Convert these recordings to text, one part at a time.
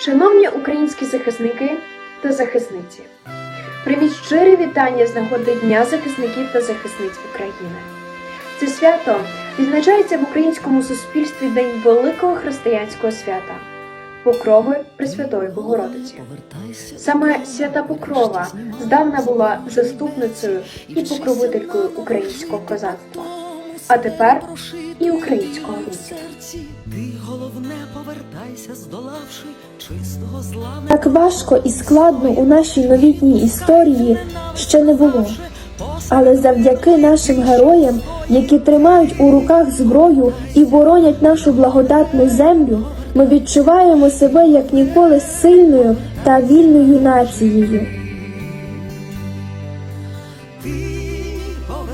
Шановні українські захисники та захисниці, прийміть щирі вітання з нагоди Дня захисників та захисниць України. Це свято відзначається в українському суспільстві День великого християнського свята Покрови Пресвятої Богородиці. Саме свята Покрова здавна була заступницею і покровителькою українського козацтва, а тепер і українського війська. Ти головне повертайся, здолавши чистого зла. Так важко і складно у нашій новітній історії ще не було. Але завдяки нашим героям, які тримають у руках зброю і боронять нашу благодатну землю, ми відчуваємо себе як ніколи сильною та вільною нацією.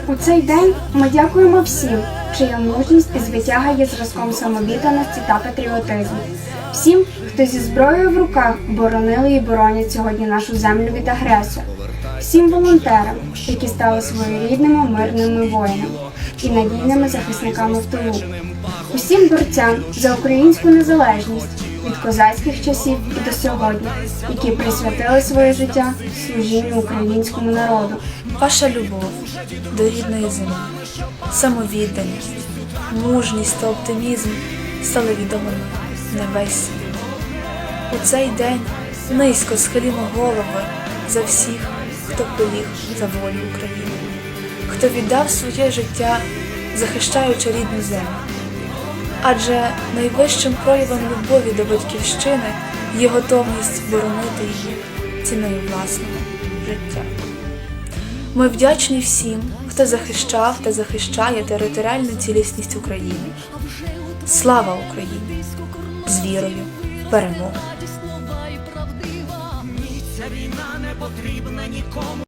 У цей день ми дякуємо всім, чия мужність і звитяга є зразком самовідданості та патріотизму. Всім, хто зі зброєю в руках боронили і боронять сьогодні нашу землю від агресора. Всім волонтерам, які стали своєрідними мирними воїнами і надійними захисниками в тилу. Усім борцям за українську незалежність від козацьких часів до сьогодні, які присвятили своє життя служінню українському народу. Ваша любов до рідної землі, самовідданість, мужність та оптимізм стали відомими на весь світ. У цей день низько схилімо голови за всіх, хто поліг за волю України, хто віддав своє життя, захищаючи рідну землю. Адже найвищим проявом любові до батьківщини є готовність боронити її ціною власного життя. Ми вдячні всім, хто захищав та захищає територіальну цілісність України. Слава Україні! З вірою перемогу! Ця війна не потрібна нікому.